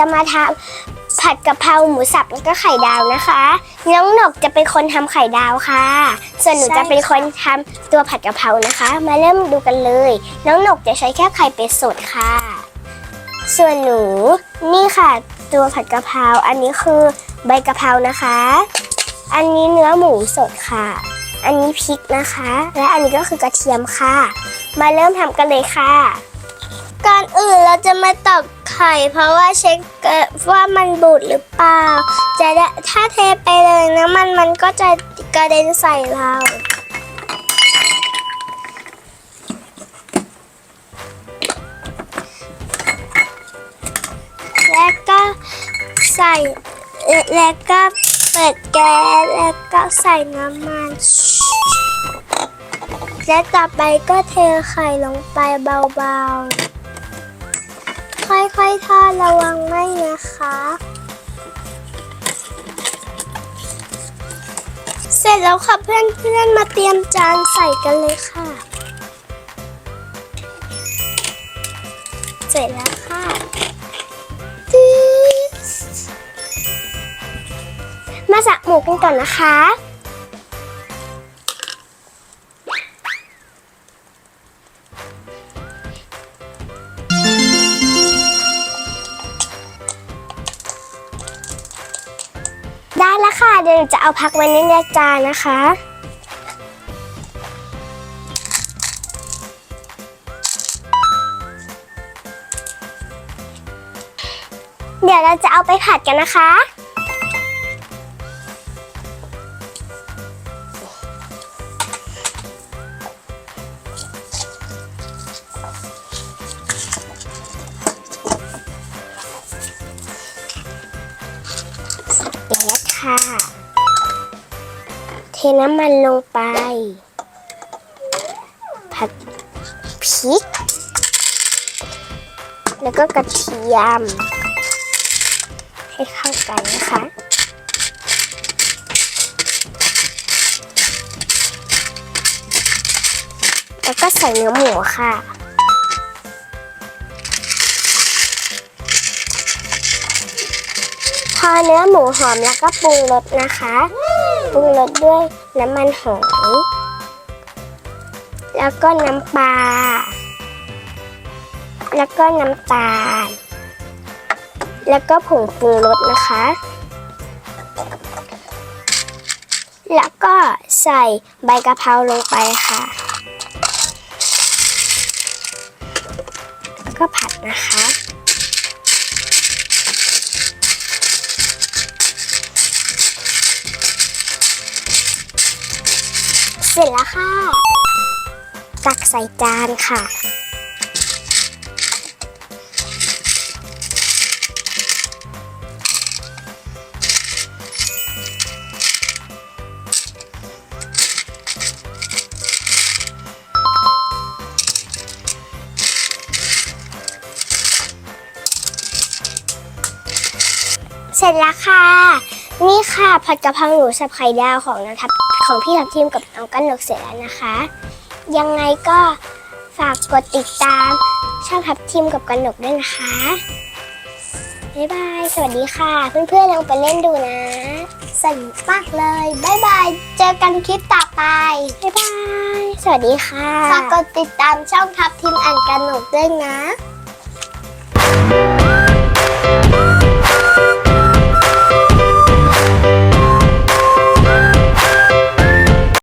จะมาทำผัดกะเพราหมูสับแล้วก็ไข่ดาวนะคะ น้องหนกจะเป็นคนทำไข่ดาวค่ะ ส่วนหนูจะเป็นคนทำตัวผัดกะเพรานะคะ มาเริ่มดูกันเลย น้องหนกจะใช้แค่ไข่เป็ดสดค่ะ ส่วนหนูนี่ค่ะตัวผัดกะเพราอันนี้คือใบกะเพรานะคะ อันนี้เนื้อหมูสดค่ะ อันนี้พริกนะคะ และอันนี้ก็คือกระเทียมค่ะ มาเริ่มทำกันเลยค่ะ ก่อนอื่นเราจะมาตอกไข่เพราะว่าเช็คว่ามันบูดหรือเปล่า จะได้ถ้าเทไปเลยน้ำมันมันก็จะกระเด็นใส่เราแล้วก็ใส่แล้วก็เปิดแก๊สแล้วก็ใส่น้ำมัน และต่อไปก็เทไข่ลงไปเบาๆ ค่อยๆทอดระวังไหมนะคะ เสร็จแล้วค่ะเพื่อนๆมาเตรียมจานใส่กันเลยค่ะ เสร็จแล้วค่ะมาสักหมูกันก่อนนะคะ ค่ะเดี๋ยวหนูจะเอาพักไว้ในจานนะคะ เดี๋ยวเราจะเอาไปผัดกันนะคะ ค่ะ เทน้ำมันลงไป ผัดพริก แล้วก็กระเทียม ให้เข้ากันนะคะแล้วก็ใส่เนื้อหมูค่ะ พอเนื้อหมูหอมแล้วก็ปรุงรสนะคะ ปรุงรสด้วยน้ำมันหอย แล้วก็น้ำปลา แล้วก็น้ำตาล แล้วก็ผงปรุงรสนะคะ แล้วก็ใส่ใบกะเพราลงไปค่ะแล้วก็ผัดนะคะ ร็จแล้วค่ะ ตักใส่จานค่ะ เสร็จแล้วค่ะ ค่ะผัดกะเพราหมูสับไข่ดาวของน้องทับ ของพี่ทับทิมกับน้องกันหนกเสร็จแล้วนะคะ ยังไงก็ฝากกดติดตาม ช่องทับทิมกับกันหนกด้วยนะคะ บ๊ายบาย สวัสดีค่ะ เพื่อนๆลองไปเล่นดูนะสนุกมากเลย บ๊ายบาย เจอกันคลิปต่อไป บ๊ายบาย สวัสดีค่ะ ฝากกดติดตามช่องทับทิมอ่านกันหนกด้วยนะ